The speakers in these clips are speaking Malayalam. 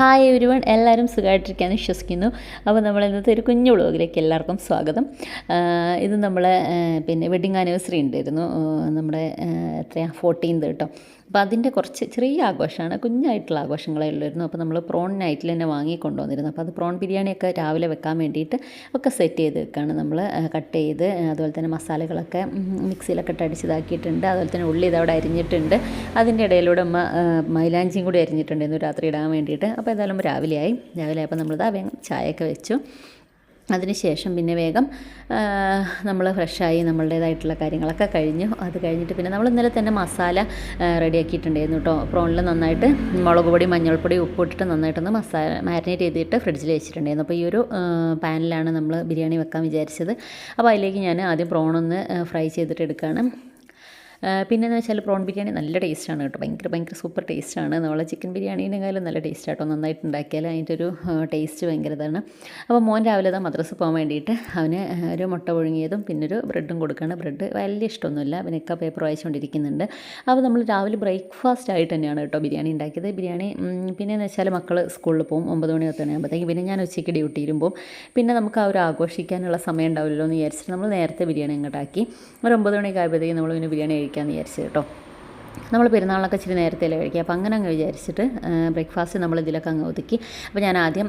ഹായ് എവരിവൺ എല്ലാവരും സുഖമായിട്ടിരിക്കാമെന്ന് വിശ്വസിക്കുന്നു. അപ്പോൾ നമ്മൾ ഇന്നത്തെ ഒരു കുഞ്ഞു വ്ളോഗിലേക്ക് എല്ലാവർക്കും സ്വാഗതം. ഇത് നമ്മൾ പിന്നെ വെഡിങ് ആനിവേഴ്സറി ഉണ്ടായിരുന്നു. നമ്മുടെ എത്രയാണ് ഫോർട്ടീൻത് കേട്ടോ അപ്പോൾ അതിന്റെ കുറച്ച് ചെറിയ ആഘോഷമാണ്. കുഞ്ഞായിട്ടുള്ള ആഘോഷങ്ങളേ ഉള്ളായിരുന്നു. അപ്പോൾ നമ്മൾ പ്രോൺ നൈറ്റിൽ തന്നെ വാങ്ങി കൊണ്ടുവന്നിരുന്നു അപ്പോൾ അത് പ്രോൺ ബിരിയാണിയൊക്കെ രാവിലെ വെക്കാൻ വേണ്ടിയിട്ട് ഒക്കെ സെറ്റ് ചെയ്ത് വെക്കുകയാണ് നമ്മൾ കട്ട് ചെയ്ത് അതുപോലെ തന്നെ മസാലകളൊക്കെ മിക്സിയിലൊക്കെ ഇട്ട് അടിച്ചതാക്കിയിട്ടുണ്ട്. അതുപോലെ തന്നെ ഉള്ളി ഇതവിടെ അരിഞ്ഞിട്ടുണ്ട്. അതിന്റെ ഇടയിലൂടെ അമ്മ മൈലാഞ്ചിയും കൂടി അരിഞ്ഞിട്ടുണ്ടായിരുന്നു രാത്രി ഇടാൻ വേണ്ടിയിട്ട്. അപ്പോൾ ഏതായാലും രാവിലെയായി. രാവിലെ ആയപ്പോൾ നമ്മളിതാ വേഗം ചായയൊക്കെ വെച്ചു. അതിനുശേഷം പിന്നെ വേഗം നമ്മൾ ഫ്രഷായി നമ്മളുടേതായിട്ടുള്ള കാര്യങ്ങളൊക്കെ കഴിഞ്ഞു. അത് കഴിഞ്ഞിട്ട് പിന്നെ നമ്മൾ ഇന്നലെ തന്നെ മസാല റെഡിയാക്കിയിട്ടുണ്ടായിരുന്നു കേട്ടോ. പ്രോണിൽ നന്നായിട്ട് മുളക് പൊടി മഞ്ഞൾപ്പൊടി ഉപ്പിട്ടിട്ട് നന്നായിട്ടൊന്ന് മസാല മാരിനേറ്റ് ചെയ്തിട്ട് ഫ്രിഡ്ജിൽ വെച്ചിട്ടുണ്ടായിരുന്നു. അപ്പോൾ ഈ ഒരു പാനിലാണ് നമ്മൾ ബിരിയാണി വെക്കാൻ വിചാരിച്ചത്. അപ്പോൾ അതിലേക്ക് ഞാൻ ആദ്യം പ്രോണൊന്ന് ഫ്രൈ ചെയ്തിട്ട് എടുക്കുകയാണ് പിന്നെന്ന് വെച്ചാൽ പ്രോൺ ബിരിയാണി നല്ല ടേസ്റ്റാണ് കേട്ടോ. ഭയങ്കര ഭയങ്കര സൂപ്പർ ടേസ്റ്റാണ് നമ്മളെ ചിക്കൻ ബിരിയാണീനെക്കാളും നല്ല ടേസ്റ്റ് കേട്ടോ നന്നായിട്ട് ഉണ്ടാക്കിയാൽ അതിന്റെ ഒരു ടേസ്റ്റ് ഭയങ്കര ഇതാണ്. അപ്പോൾ മോൻ രാവിലെ തന്നെ മദ്രസ് പോകാൻ വേണ്ടിയിട്ട് അവന് ഒരു മുട്ട പുഴുങ്ങിയതും പിന്നെ ഒരു ബ്രെഡും കൊടുക്കുകയാണ് ബ്രെഡ് വലിയ ഇഷ്ടമൊന്നുമില്ല. അവനൊക്കെ പേപ്പർ വായിച്ചുകൊണ്ടിരിക്കുന്നുണ്ട് അപ്പോൾ നമ്മൾ രാവിലെ ബ്രേക്ക്ഫാസ്റ്റ് ആയിട്ട് തന്നെയാണ് കേട്ടോ ബിരിയാണി ഉണ്ടാക്കിയത്. ബിരിയാണി പിന്നെയെന്ന് വെച്ചാൽ മക്കൾ സ്കൂളിൽ പോകും ഒമ്പത് മണി പത്ത് മണിയാകുമ്പോഴത്തേക്കും പിന്നെ ഞാൻ ഉച്ചയ്ക്ക് ഡ്യൂട്ടി ഇരുമ്പോൾ പിന്നെ നമുക്ക് ആ ഒരു ആഘോഷിക്കാനുള്ള സമയം ഉണ്ടാവില്ലല്ലോ എന്ന് വിചാരിച്ചിട്ട് നമ്മൾ നേരത്തെ ബിരിയാണി അങ്ങോട്ടാക്കി. ഒരു ഒമ്പത് മണിയൊക്കെ ആയപ്പോഴത്തേക്കും നമ്മൾ പിന്നെ ബിരിയാണി കഴിക്കാമെന്ന് വിചാരിച്ചത് കേട്ടോ. നമ്മൾ പെരുന്നാളിനൊക്കെ ഇച്ചിരി നേരത്തെ അല്ലേ കഴിക്കുക. അപ്പോൾ അങ്ങനെ അങ്ങ് വിചാരിച്ചിട്ട് ബ്രേക്ക്ഫാസ്റ്റ് നമ്മൾ ഇതിലൊക്കെ അങ്ങ് ഒതുക്കി. അപ്പോൾ ഞാൻ ആദ്യം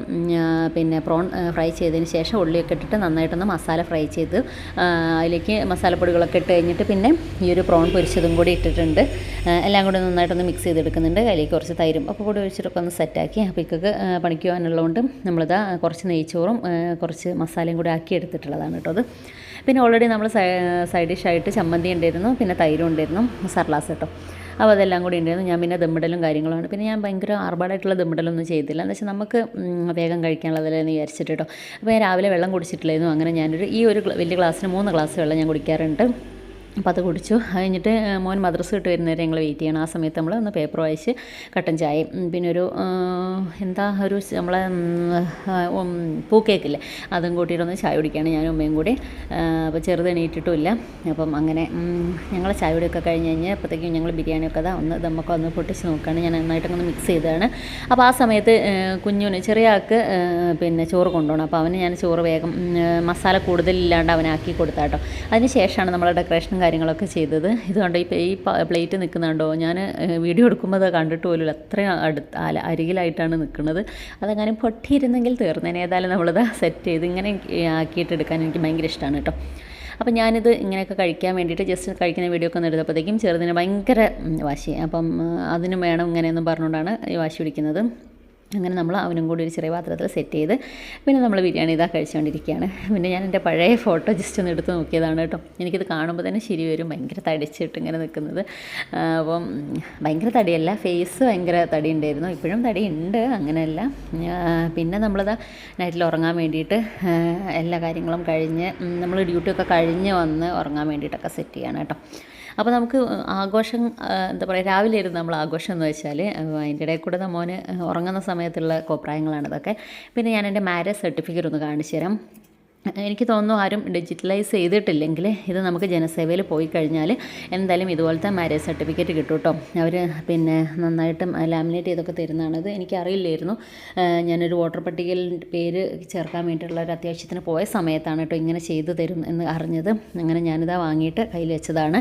പിന്നെ പ്രോൺ ഫ്രൈ ചെയ്തതിന് ശേഷം ഉള്ളിയൊക്കെ ഇട്ടിട്ട് നന്നായിട്ടൊന്ന് മസാല ഫ്രൈ ചെയ്ത് അതിലേക്ക് മസാലപ്പൊടികളൊക്കെ ഇട്ട് കഴിഞ്ഞിട്ട് പിന്നെ ഈ ഒരു പ്രോൺ പൊരിച്ചതും കൂടി ഇട്ടിട്ടുണ്ട്. എല്ലാം കൂടി നന്നായിട്ടൊന്ന് മിക്സ് ചെയ്തെടുക്കുന്നുണ്ട്. അതിലേക്ക് കുറച്ച് തൈരും ഒക്കെ കൂടി ഒഴിച്ചിട്ടൊക്കെ ഒന്ന് സെറ്റാക്കി. അപ്പോൾ ഇക്കൊക്കെ പണിക്കുവാനുള്ളതുകൊണ്ട് നമ്മളിതാ കുറച്ച് നെയ്ച്ചോറും കുറച്ച് മസാലയും കൂടി ആക്കി എടുത്തിട്ടുള്ളതാണ് കേട്ടോ അത്. പിന്നെ ഓൾറെഡി നമ്മൾ സൈഡ് ഡിഷായിട്ട് ചമ്മന്തി ഉണ്ടായിരുന്നു പിന്നെ തൈരും ഉണ്ടായിരുന്നു സർലാസ് കേട്ടോ. അപ്പോൾ അതെല്ലാം കൂടി ഉണ്ടായിരുന്നു. ഞാൻ പിന്നെ ദമ്മിടലും കാര്യങ്ങളുമാണ്. പിന്നെ ഞാൻ ഭയങ്കര ആർഭാടായിട്ടുള്ള ദമ്മിടലൊന്നും ചെയ്തില്ല. എന്ന് വെച്ചാൽ നമുക്ക് വേഗം കഴിക്കാനുള്ളതല്ലേ എന്ന് വിചാരിച്ചിട്ട് കേട്ടോ. അപ്പോൾ ഞാൻ രാവിലെ വെള്ളം കുടിച്ചിട്ടില്ലായിരുന്നു. അങ്ങനെ ഞാനൊരു ഈ ഒരു വലിയ ഗ്ലാസ്സിന് മൂന്ന് ഗ്ലാസ് വെള്ളം ഞാൻ കുടിക്കാറുണ്ട്. അപ്പോൾ അത് കുടിച്ചു. കഴിഞ്ഞിട്ട് മോൻ മദ്രസ വിട്ട് വരുന്നവരെ ഞങ്ങൾ വെയിറ്റ് ചെയ്യണം. ആ സമയത്ത് നമ്മൾ ഒന്ന് പേപ്പർ വായിച്ച് കട്ടൻ ചായ പിന്നെ ഒരു എന്താ ഒരു നമ്മളെ പൂക്കേക്കില്ലേ അതും കൂട്ടിയിട്ടൊന്ന് ചായ കുടിക്കുകയാണ് ഞാനും ഉമ്മയും കൂടി. അപ്പോൾ ചെറുത് എണീറ്റിട്ടുമില്ല അപ്പം അങ്ങനെ ഞങ്ങൾ ചായ കുടിയൊക്കെ കഴിഞ്ഞ് കഴിഞ്ഞ് അപ്പോഴത്തേക്കും ഞങ്ങൾ ബിരിയാണിയൊക്കെ അതാ ഒന്ന് നമുക്ക് ഒന്ന് പൊട്ടിച്ച് നോക്കുകയാണ് ഞാൻ നന്നായിട്ടൊന്ന് മിക്സ് ചെയ്തതാണ്. അപ്പോൾ ആ സമയത്ത് കുഞ്ഞുന് ചെറിയ ആൾക്ക് പിന്നെ ചോറ് കൊണ്ടുപോകണം. അപ്പോൾ അവന് ഞാൻ ചോറ് വേഗം മസാല കൂടുതലില്ലാണ്ട് അവനാക്കി കൊടുത്താട്ടോ. അതിന് ശേഷമാണ് നമ്മൾ ഡെക്കറേഷനും കാര്യങ്ങളൊക്കെ ചെയ്തത്. ഇതുകൊണ്ട് ഈ ഈ പ്ലേറ്റ് നിൽക്കുന്നുണ്ടോ ഞാൻ വീഡിയോ എടുക്കുമ്പോൾ അത് കണ്ടിട്ട് പോലും. അത്രയും അടുത്ത് അരികിലായിട്ടാണ് നിൽക്കുന്നത് അതങ്ങനെ പൊട്ടിയിരുന്നെങ്കിൽ തീർന്നേനെ. ഏതായാലും നമ്മളിത് സെറ്റ് ചെയ്ത് ഇങ്ങനെ ആക്കിയിട്ട് എടുക്കാൻ എനിക്ക് ഭയങ്കര ഇഷ്ടമാണ് കേട്ടോ. അപ്പം ഞാനിത് ഇങ്ങനെയൊക്കെ കഴിക്കാൻ വേണ്ടിയിട്ട് ജസ്റ്റ് കഴിക്കുന്ന വീഡിയോ ഒക്കെ എടുത്തപ്പോഴത്തേക്കും ചെറുതിന് ഭയങ്കര വാശി. അപ്പം അതിനും വേണം ഇങ്ങനെയെന്നും പറഞ്ഞുകൊണ്ടാണ് ഈ വാശി പിടിക്കുന്നത്. അങ്ങനെ നമ്മൾ അവനും കൂടി ഒരു ചെറിയ പാത്രത്തിൽ സെറ്റ് ചെയ്ത് പിന്നെ നമ്മൾ ബിരിയാണി ഇതാ കഴിച്ചുകൊണ്ടിരിക്കുകയാണ്. പിന്നെ ഞാൻ എന്റെ പഴയ ഫോട്ടോ ജസ്റ്റ് ഒന്ന് എടുത്ത് നോക്കിയതാണ് കേട്ടോ. എനിക്കിത് കാണുമ്പോൾ തന്നെ ശരി വരും. ഭയങ്കര തടിച്ചിട്ട് ഇങ്ങനെ നിൽക്കുന്നത്. അപ്പം ഭയങ്കര തടിയല്ല ഫേസ് ഭയങ്കര തടി ഉണ്ടായിരുന്നു. ഇപ്പോഴും തടി ഉണ്ട് അങ്ങനെയല്ല പിന്നെ നമ്മളിതാ നൈറ്റിൽ ഉറങ്ങാൻ വേണ്ടിയിട്ട് എല്ലാ കാര്യങ്ങളും കഴിഞ്ഞ് നമ്മൾ ഡ്യൂട്ടിയൊക്കെ കഴിഞ്ഞ് വന്ന് ഉറങ്ങാൻ വേണ്ടിയിട്ടൊക്കെ സെറ്റ് ചെയ്യണം കേട്ടോ. അപ്പോൾ നമുക്ക് ആഘോഷം എന്താ പറയുക രാവിലെ ഇരുന്ന് നമ്മൾ ആഘോഷം എന്ന് വെച്ചാൽ അതിന്റെ ഇടയിൽ കൂടെ മോന് ഉറങ്ങുന്ന സമയത്തുള്ള കോപ്രായങ്ങളാണ് ഇതൊക്കെ. പിന്നെ ഞാൻ എന്റെ മാരേജ് സർട്ടിഫിക്കറ്റ് ഒന്ന് കാണിച്ചു തരാം. എനിക്ക് തോന്നുന്നു ആരും ഡിജിറ്റലൈസ് ചെയ്തിട്ടില്ലെങ്കിൽ ഇത് നമുക്ക് ജനസേവയിൽ പോയി കഴിഞ്ഞാൽ എന്തായാലും ഇതുപോലത്തെ മാരേജ് സർട്ടിഫിക്കറ്റ് കിട്ടും കേട്ടോ. അവർ പിന്നെ നന്നായിട്ട് ലാമിനേറ്റ് ചെയ്തൊക്കെ തരുന്നതാണ് ഇത് എനിക്കറിയില്ലായിരുന്നു ഞാനൊരു വോട്ടർ പട്ടികയിൽ പേര് ചേർക്കാൻ വേണ്ടിയിട്ടുള്ള ഒരു അത്യാവശ്യത്തിന് പോയ സമയത്താണ് കേട്ടോ ഇങ്ങനെ ചെയ്തു തരും എന്ന് അറിഞ്ഞത്. അങ്ങനെ ഞാനിതാ വാങ്ങിയിട്ട് കയ്യിൽ വെച്ചതാണ്.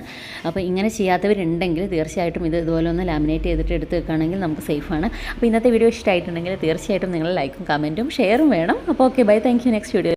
അപ്പോൾ ഇങ്ങനെ ചെയ്യാത്തവരുണ്ടെങ്കിൽ തീർച്ചയായിട്ടും ഇത് ഇതുപോലെ ഒന്ന് ലാമിനേറ്റ് ചെയ്തിട്ട് എടുത്ത് വെക്കുകയാണെങ്കിൽ നമുക്ക് സേഫാണ്. അപ്പോൾ ഇന്നത്തെ വീഡിയോ ഇഷ്ടമായിട്ടുണ്ടെങ്കിൽ തീർച്ചയായിട്ടും നിങ്ങൾ ലൈക്കും കമന്റും ഷെയറും വേണം. അപ്പോൾ okay bye. Thank you. Next video